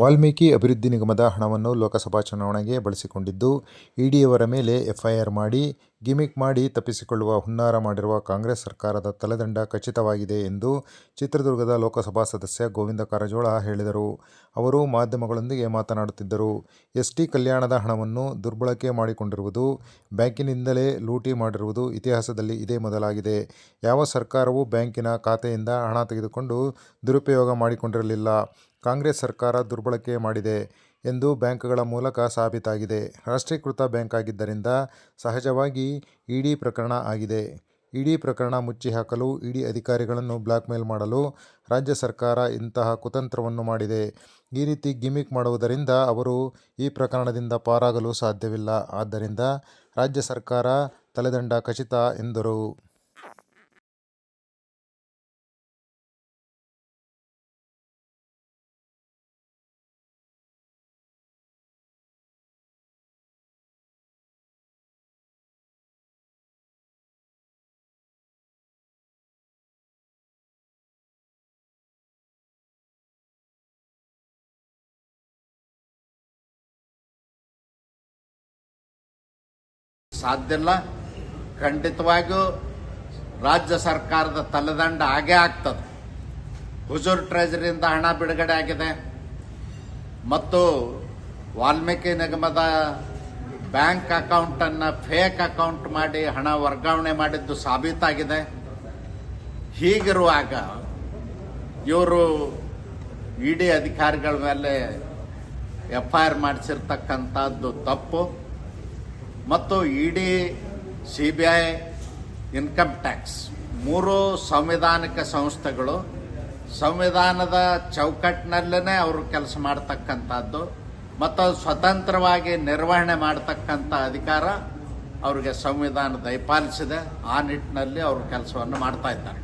ವಾಲ್ಮೀಕಿ ಅಭಿವೃದ್ಧಿ ನಿಗಮದ ಹಣವನ್ನು ಲೋಕಸಭಾ ಚುನಾವಣೆಗೆ ಬಳಸಿಕೊಂಡಿದ್ದು ಇಡಿಯವರ ಮೇಲೆ ಎಫ್ಐಆರ್ ಮಾಡಿ ಗಿಮಿಕ್ ಮಾಡಿ ತಪ್ಪಿಸಿಕೊಳ್ಳುವ ಹುನ್ನಾರ ಮಾಡಿರುವ ಕಾಂಗ್ರೆಸ್ ಸರ್ಕಾರದ ತಲೆದಂಡ ಖಚಿತವಾಗಿದೆ ಎಂದು ಚಿತ್ರದುರ್ಗದ ಲೋಕಸಭಾ ಸದಸ್ಯ ಗೋವಿಂದ ಕಾರಜೋಳ ಹೇಳಿದರು. ಅವರು ಮಾಧ್ಯಮಗಳೊಂದಿಗೆ ಮಾತನಾಡುತ್ತಿದ್ದರು. ಎಸ್ಟಿ ಕಲ್ಯಾಣದ ಹಣವನ್ನು ದುರ್ಬಳಕೆ ಮಾಡಿಕೊಂಡಿರುವುದು, ಬ್ಯಾಂಕಿನಿಂದಲೇ ಲೂಟಿ ಮಾಡಿರುವುದು ಇತಿಹಾಸದಲ್ಲಿ ಇದೇ ಮೊದಲಾಗಿದೆ. ಯಾವ ಸರ್ಕಾರವೂ ಬ್ಯಾಂಕಿನ ಖಾತೆಯಿಂದ ಹಣ ತೆಗೆದುಕೊಂಡು ದುರುಪಯೋಗ ಮಾಡಿಕೊಂಡಿರಲಿಲ್ಲ. ಕಾಂಗ್ರೆಸ್ ಸರ್ಕಾರ ದುರ್ಬಳಕೆ ಮಾಡಿದೆ ಎಂದು ಬ್ಯಾಂಕ್ಗಳ ಮೂಲಕ ಸಾಬೀತಾಗಿದೆ. ರಾಷ್ಟ್ರೀಕೃತ ಬ್ಯಾಂಕ್ ಆಗಿದ್ದರಿಂದ ಸಹಜವಾಗಿ ಇಡಿ ಪ್ರಕರಣ ಆಗಿದೆ. ಇಡಿ ಪ್ರಕರಣ ಮುಚ್ಚಿ ಹಾಕಲು ಇಡಿ ಅಧಿಕಾರಿಗಳನ್ನು ಬ್ಲಾಕ್ಮೇಲ್ ಮಾಡಲು ರಾಜ್ಯ ಸರ್ಕಾರ ಇಂತಹ ಕುತಂತ್ರವನ್ನು ಮಾಡಿದೆ. ಈ ರೀತಿ ಗಿಮಿಕ್ ಮಾಡುವುದರಿಂದ ಅವರು ಈ ಪ್ರಕರಣದಿಂದ ಪಾರಾಗಲು ಸಾಧ್ಯವಿಲ್ಲ. ಆದ್ದರಿಂದ ರಾಜ್ಯ ಸರ್ಕಾರ ತಲೆದಂಡ ಖಚಿತ ಎಂದರು. ಸಾಧ್ಯ ಇಲ್ಲ. ಖಂಡಿತವಾಗಿಯೂ ರಾಜ್ಯ ಸರ್ಕಾರದ ತಲೆದಂಡ ಆಗೇ ಆಗ್ತದೆ. ಹುಜೂರ್ ಟ್ರೆಜರಿಯಿಂದ ಹಣ ಬಿಡುಗಡೆ ಆಗಿದೆ. ಮತ್ತು ವಾಲ್ಮೀಕಿ ನಿಗಮದ ಬ್ಯಾಂಕ್ ಅಕೌಂಟನ್ನು ಫೇಕ್ ಅಕೌಂಟ್ ಮಾಡಿ ಹಣ ವರ್ಗಾವಣೆ ಮಾಡಿದ್ದು ಸಾಬೀತಾಗಿದೆ. ಹೀಗಿರುವಾಗ ಇವರು ಇಡಿ ಅಧಿಕಾರಿಗಳ ಮೇಲೆ ಎಫ್ ಐ ಆರ್ ಮಾಡಿಸಿರ್ತಕ್ಕಂಥದ್ದು ತಪ್ಪು. ಮತ್ತು ED C B I income tax ಮೂರು ಸಂವಿಧಾನಿಕ ಸಂಸ್ಥೆಗಳು ಸಂವಿಧಾನದ ಚೌಕಟ್ಟಿನಲ್ಲೇ ಅವರು ಕೆಲಸ ಮಾಡ್ತಕ್ಕಂಥದ್ದು ಮತ್ತು ಸ್ವತಂತ್ರವಾಗಿ ನಿರ್ವಹಣೆ ಮಾಡತಕ್ಕಂಥ ಅಧಿಕಾರ ಅವರಿಗೆ ಸಂವಿಧಾನ ದಯಪಾಲಿಸಿದೆ ಆ ನಿಟ್ಟಿನಲ್ಲಿ ಅವರು ಕೆಲಸವನ್ನು ಮಾಡ್ತಾ ಇದ್ದಾರೆ.